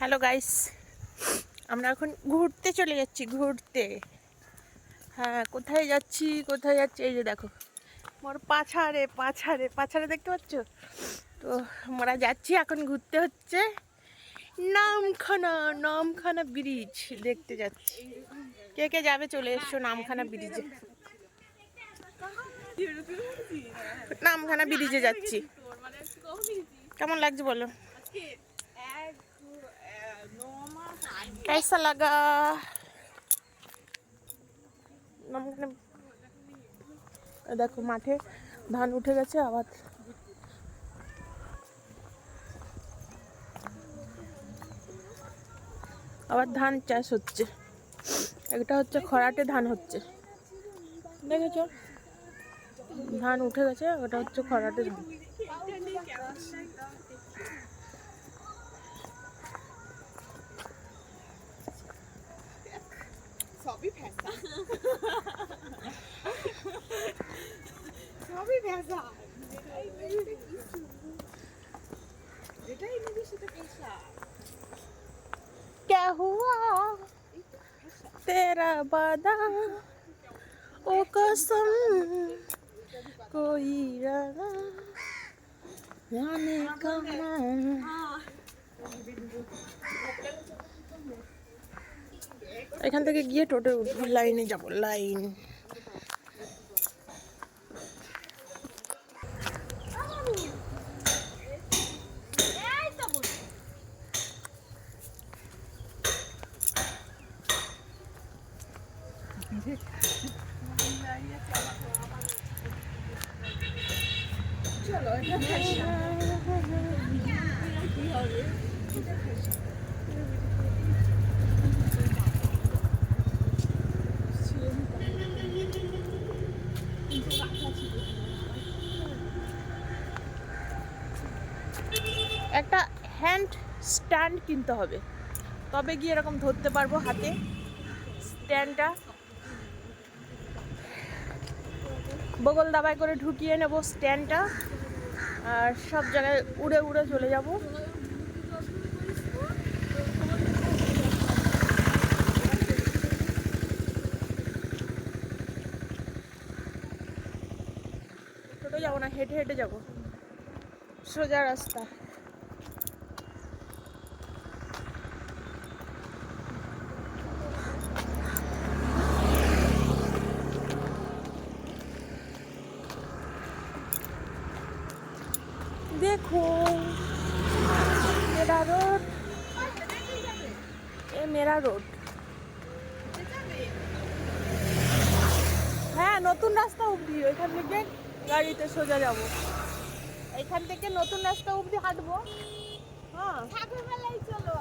Hello guys আমরা এখন ঘুরতে চলে যাচ্ছি, ঘুরতে। হ্যাঁ কোথায় যাচ্ছি কোথায় যাচ্ছি? এই যে দেখো। মোর পাছারে পাছারে পাছারে দেখতে পাচ্ছ? তো আমরা যাচ্ছি এখন ঘুরতে হচ্ছে নামখানা নামখানা ব্রিজ দেখতে যাচ্ছি। কে কে যাবে চলে এসছো নামখানা ব্রিজে নামখানা ব্রিজে যাচ্ছি। কেমন লাগছে বলো? कैसा लगा নামখানা- এই দেখো মাঠে ধান উঠে গেছে আবার আবার ধান চাষ হচ্ছে একটা হচ্ছে খরাটে ধান হচ্ছে দেখেছো ধান উঠে গেছে ওটা হচ্ছে খরাটে ধান क्या हुआ तेरा वादा ओ कसम कोई रहा जाने कहाँ এখান থেকে গিয়ে টোটো উঠবো লাইনে যাব লাইন একটা হ্যান্ড স্ট্যান্ড কিনতে হবে। তবে গিয়ে এরকম ধরতে পারব হাতে। স্ট্যান্ডটা বগল দাবাই করে ঢুকিয়ে নেব স্ট্যান্ডটা। আর সব জায়গায় উড়ে উড়ে চলে যাব। টোটো যাব না, হেঁটে হেঁটে যাব। সোজা রাস্তা। দেখো মেরা রোড এ মেরা রোড হ্যাঁ নতুন রাস্তা অবধি ওইখান থেকে গাড়িতে সোজা যাব। এখান থেকে নতুন রাস্তা অবধি হাঁটবো। হ্যাঁ। আচ্ছা। চলো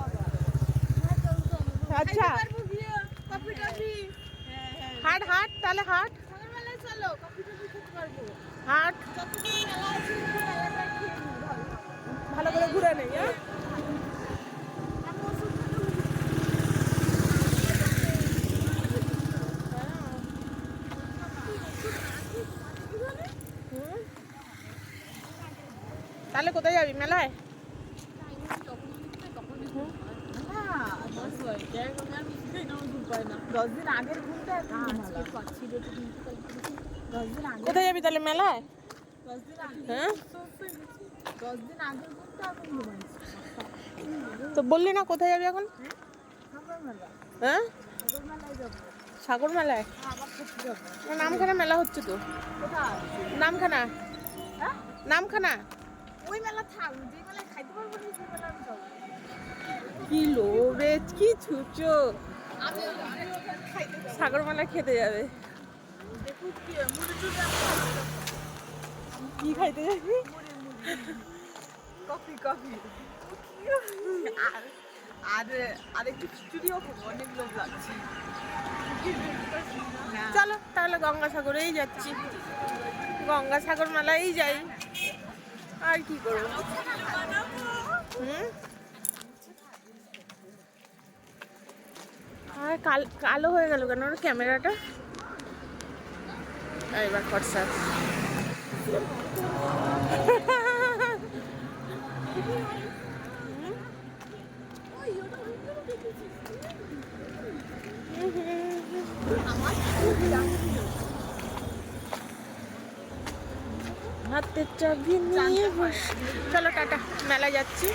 আচ্ছা। হাট হাট তাহলে হাট। চলো হাট। ঘুরে নেই হ্যাঁ। তাহলে কোথায় যাবি? মেলায়? কোথায় যাবি তাহলে মেলায়? হ্যাঁ? তো বললি না কোথায় যাবি এখন? হ্যাঁ? সাগর মেলায় যাব। না, নামখানা মেলা হচ্ছে তো। নামখানা? হ্যাঁ? নামখানা? ওই মেলা থাক যে মেলায় খাইতে পারব না সেই মেলা আমি যাব। কি লোভে কি ছুচো। সাগর মেলা খেতে যাবে। কি খাইতে যাব। কফি কফি আর আর একটু খিচুড়িও খাব, অনেক লোক লাগছে চলো, তাহলে গঙ্গাসাগরেই যাচ্ছি। গঙ্গাসাগর মেলায় যাই। আর কি করব? আর, কাল, কালো হয়ে গেল কেন ক্যামেরাটা? এবার খরচা ওই ওটা আমার খুব লাগছিল। হাতের চাবি নিয়ে বস। চলো টাটা মেলা যাচ্ছি।